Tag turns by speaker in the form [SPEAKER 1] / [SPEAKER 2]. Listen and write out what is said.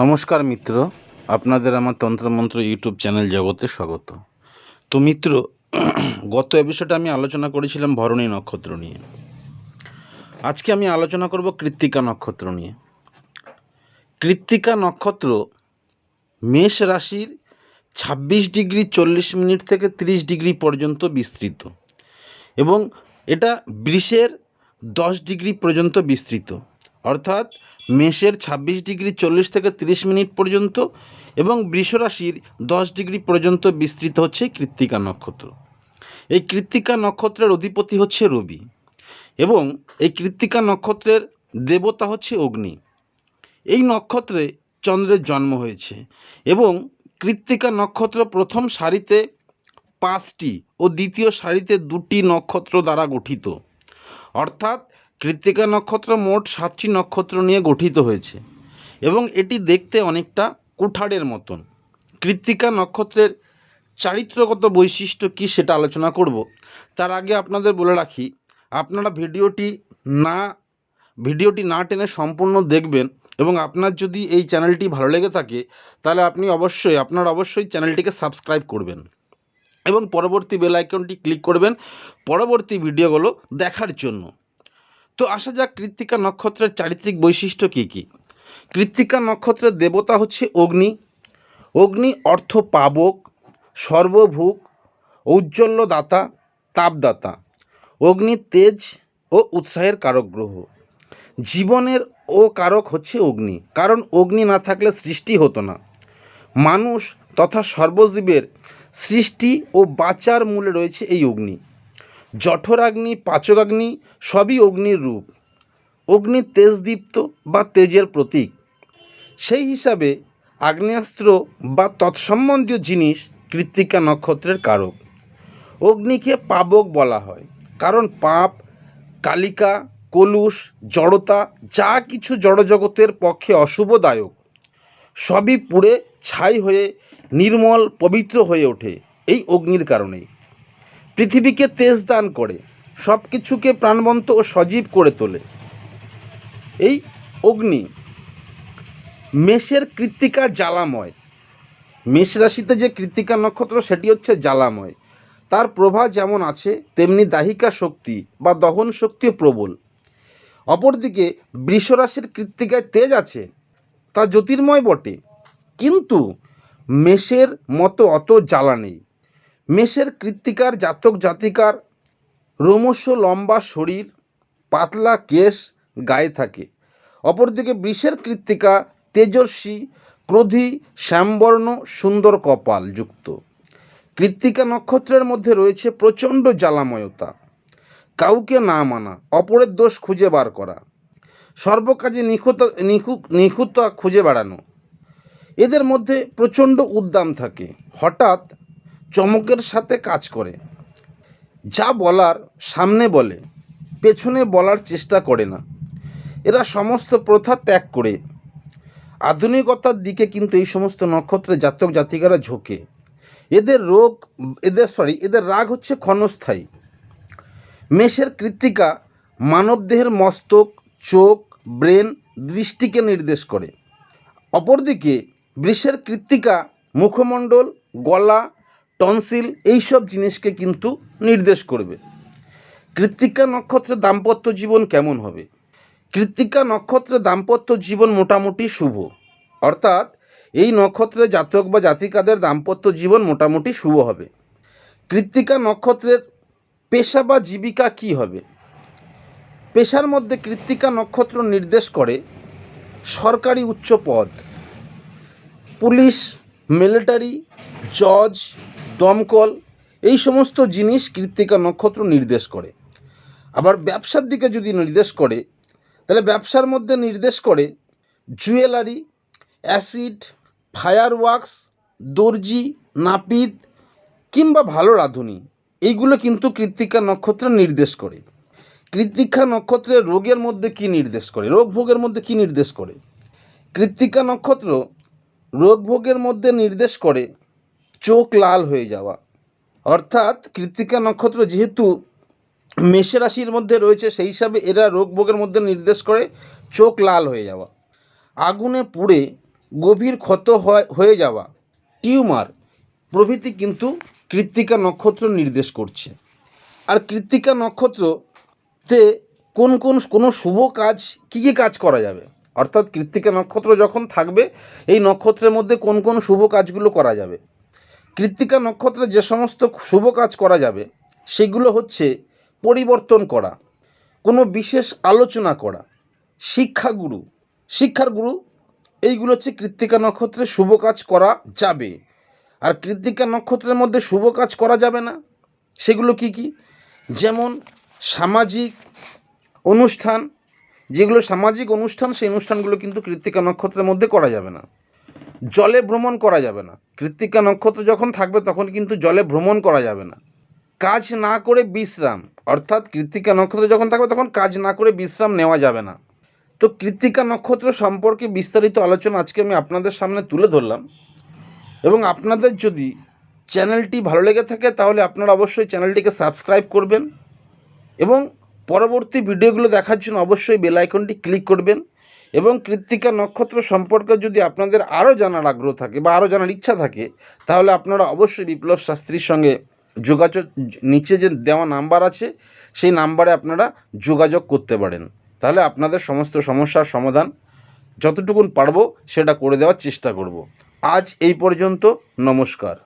[SPEAKER 1] নমস্কার মিত্র, আপনাদের আমার তন্ত্রমন্ত্র ইউটিউব চ্যানেল জগতে স্বাগত। তো মিত্র, গত এপিসোডে আমি আলোচনা করেছিলাম ভরণী নক্ষত্র নিয়ে। আজকে আমি আলোচনা করব কৃত্তিকা নক্ষত্র নিয়ে। কৃত্তিকা নক্ষত্র মেষ রাশির ছাব্বিশ ডিগ্রি চল্লিশ মিনিট থেকে তিরিশ ডিগ্রি পর্যন্ত বিস্তৃত এবং এটা বৃষের দশ ডিগ্রি পর্যন্ত বিস্তৃত। অর্থাৎ মেষের ছাব্বিশ ডিগ্রি চল্লিশ থেকে তিরিশ মিনিট পর্যন্ত এবং বৃষরাশির দশ ডিগ্রি পর্যন্ত বিস্তৃত হচ্ছে কৃত্তিকা নক্ষত্র। এই কৃত্তিকা নক্ষত্রের অধিপতি হচ্ছে রবি এবং এই কৃত্তিকা নক্ষত্রের দেবতা হচ্ছে অগ্নি। এই নক্ষত্রে চন্দ্রের জন্ম হয়েছে এবং কৃত্তিকা নক্ষত্র প্রথম সারিতে পাঁচটি ও দ্বিতীয় সারিতে দুটি নক্ষত্র দ্বারা গঠিত। অর্থাৎ কৃত্তিকা নক্ষত্র মোট সাতটি নক্ষত্র নিয়ে গঠিত হয়েছে এবং এটি দেখতে অনেকটা কুঠারের মতন। কৃত্তিকা নক্ষত্রের চারিত্রগত বৈশিষ্ট্য কী সেটা আলোচনা করব। তার আগে আপনাদের বলে রাখি, আপনারা ভিডিওটি না ভিডিওটি না টেনে সম্পূর্ণ দেখবেন এবং আপনার যদি এই চ্যানেলটি ভালো লেগে থাকে, তাহলে আপনি অবশ্যই, আপনার অবশ্যই চ্যানেলটিকে সাবস্ক্রাইব করবেন এবং পরবর্তী বেল আইকনটি ক্লিক করবেন পরবর্তী ভিডিওগুলো দেখার জন্য। তো আসা যাক কৃত্তিকা নক্ষত্রের চারিত্রিক বৈশিষ্ট্য কী কী? কৃত্তিকা নক্ষত্রের দেবতা হচ্ছে অগ্নি। অগ্নি অর্থ পাবক সর্বভূক, ঔজ্জ্বল্যদাতা, তাপদাতা। অগ্নি তেজ ও উৎসাহের কারক গ্রহ। জীবনের ও কারক হচ্ছে অগ্নি, কারণ অগ্নি না থাকলে সৃষ্টি হতো না। মানুষ তথা সর্বজীবের সৃষ্টি ও বাঁচার মূলে রয়েছে এই অগ্নি। জঠরাগ্নি, পাচকাগ্নি সবই অগ্নির রূপ। অগ্নি তেজদীপ্ত বা তেজের প্রতীক। সেই হিসাবে আগ্নেয়াস্ত্র বা তৎসম্বন্ধীয় জিনিস কৃত্তিকা নক্ষত্রের কারক। অগ্নিকে পাবক বলা হয়, কারণ পাপ, কালিকা, কলুষ, জড়তা, যা কিছু জড়জগতের পক্ষে অশুভদায়ক, সবই পুড়ে ছাই হয়ে নির্মল, পবিত্র হয়ে ওঠে, এই অগ্নির কারণেই। পৃথিবীকে তেজ দান করে সব কিছুকে প্রাণবন্ত ও সজীব করে তোলে। এই অগ্নি মেষের কৃত্তিকা জ্বালাময়। মেষ রাশিতে যে কৃত্তিকা নক্ষত্র, সেটি হচ্ছে জ্বালাময়। তার প্রভা যেমন আছে, তেমনি দাহিকা শক্তি বা দহন শক্তিও প্রবল। অপরদিকে বৃষরাশির কৃত্তিকায় তেজ আছে, তা জ্যোতির্ময় বটে। কিন্তু মেষের মতো অত জ্বালা নেই। মেষের কৃত্তিকার, জাতক জাতিকার রোমস্য লম্বা শরীর, পাতলা কেশ গায়ে থাকে। অপরদিকে বৃষের কৃত্তিকা তেজস্বী, ক্রোধী, শ্যামবর্ণ, সুন্দর কপাল যুক্ত। কৃত্তিকা নক্ষত্রের মধ্যে রয়েছে প্রচণ্ড জ্বালাময়তা। কাউকে না মানা, অপরের দোষ খুঁজে বার করা। সর্বকাজে নিখুঁত নিখু নিখুঁতা খুঁজে বেড়ানো। এদের মধ্যে প্রচণ্ড উদ্দাম থাকে। হঠাৎ চমকের সাথে কাজ করে। যা বলার সামনে বলে, পেছনে বলার চেষ্টা করে না। এরা সমস্ত প্রথা ত্যাগ করে। আধুনিকতার দিকে কিন্তু এই সমস্ত নক্ষত্রের জাতক জাতিকারা ঝোঁকে। এদের রোগ, এদের সরি এদের রাগ হচ্ছে ক্ষণস্থায়ী। মেষের কৃত্তিকা মানবদেহের মস্তক, চোখ, ব্রেন, দৃষ্টিকে নির্দেশ করে। অপরদিকে বৃষের কৃত্তিকা মুখমণ্ডল, গলা টনসিল এইসব জিনিসকে কিন্তু নির্দেশ করবে। কৃত্তিকা নক্ষত্রে দাম্পত্য জীবন কেমন হবে? কৃত্তিকা নক্ষত্রে দাম্পত্য জীবন মোটামুটি শুভ। অর্থাৎ এই নক্ষত্রে জাতক বা জাতিকাদের দাম্পত্য জীবন মোটামুটি শুভ হবে। কৃত্তিকা নক্ষত্রের পেশা বা জীবিকা কি হবে? পেশার মধ্যে কৃত্তিকা নক্ষত্র নির্দেশ করে সরকারি উচ্চ পদ। পুলিশ, মিলিটারি, জজ দমকল, এই সমস্ত জিনিস কৃত্তিকা নক্ষত্র নির্দেশ করে। আবার ব্যবসার দিকে যদি নির্দেশ করে, তাহলে ব্যবসার মধ্যে নির্দেশ করে জুয়েলারি, অ্যাসিড ফায়ার ওয়ার্কস দর্জি, নাপিত কিংবা ভালো রাঁধুনি, এইগুলো কিন্তু কৃত্তিকা নক্ষত্র নির্দেশ করে। কৃত্তিকা নক্ষত্রের রোগের মধ্যে কি নির্দেশ করে? রোগ ভোগের মধ্যে কি নির্দেশ করে? কৃত্তিকা নক্ষত্র রোগ ভোগের মধ্যে নির্দেশ করে চোখ লাল হয়ে যাওয়া। অর্থাৎ কৃত্তিকা নক্ষত্র যেহেতু মেষ রাশির মধ্যে রয়েছে, সেই হিসাবে এরা রোগ ভোগের মধ্যে নির্দেশ করে চোখ লাল হয়ে যাওয়া। আগুনে পুড়ে গভীর ক্ষত হয়, হয়ে যাওয়া। টিউমার প্রভৃতি কিন্তু কৃত্তিকা নক্ষত্র নির্দেশ করছে। আর কৃত্তিকা নক্ষত্রতে কোন কোন, কোনো শুভ কাজ, কী কী কাজ করা যাবে? অর্থাৎ কৃত্তিকা নক্ষত্র যখন থাকবে, এই নক্ষত্রের মধ্যে কোন কোন শুভ কাজগুলো করা যাবে? কৃত্তিকা নক্ষত্রে যে সমস্ত শুভ কাজ করা যাবে, সেগুলো হচ্ছে পরিবর্তন করা, কোনো বিশেষ আলোচনা করা শিক্ষাগুরু শিক্ষার গুরু, এইগুলো হচ্ছে কৃত্তিকা নক্ষত্রে শুভ কাজ করা যাবে। আর কৃত্তিকা নক্ষত্রের মধ্যে শুভ কাজ করা যাবে না, সেগুলো কি কি? যেমন সামাজিক অনুষ্ঠান, যেগুলো সামাজিক অনুষ্ঠান, সেই অনুষ্ঠানগুলো কিন্তু কৃত্তিকা নক্ষত্রের মধ্যে করা যাবে না। জলে ভ্রমণ করা যাবে না। কৃত্তিকা নক্ষত্র যখন থাকবে, তখন কিন্তু জলে ভ্রমণ করা যাবে না। কাজ না করে বিশ্রাম, অর্থাৎ কৃত্তিকা নক্ষত্র যখন থাকবে, তখন কাজ না করে বিশ্রাম নেওয়া যাবে না। তো কৃত্তিকা নক্ষত্র সম্পর্কে বিস্তারিত আলোচনা আজকে আমি আপনাদের সামনে তুলে ধরলাম। এবং আপনাদের যদি চ্যানেলটি ভালো লেগে থাকে, তাহলে আপনারা অবশ্যই চ্যানেলটিকে সাবস্ক্রাইব করবেন এবং পরবর্তী ভিডিওগুলো দেখার জন্য অবশ্যই বেল আইকনটি ক্লিক করবেন। এবং কৃত্তিকা নক্ষত্র সম্পর্কে যদি আপনাদের আরও জানার আগ্রহ থাকে বা আরও জানার ইচ্ছা থাকে, তাহলে আপনারা অবশ্যই বিপ্লব শাস্ত্রীর সঙ্গে যোগাযোগ, নিচে যে দেওয়া নাম্বার আছে, সেই নাম্বারে আপনারা যোগাযোগ করতে পারেন। তাহলে আপনাদের সমস্ত সমস্যার সমাধান যতটুকুন পারব সেটা করে দেওয়ার চেষ্টা করব। আজ এই পর্যন্ত, নমস্কার।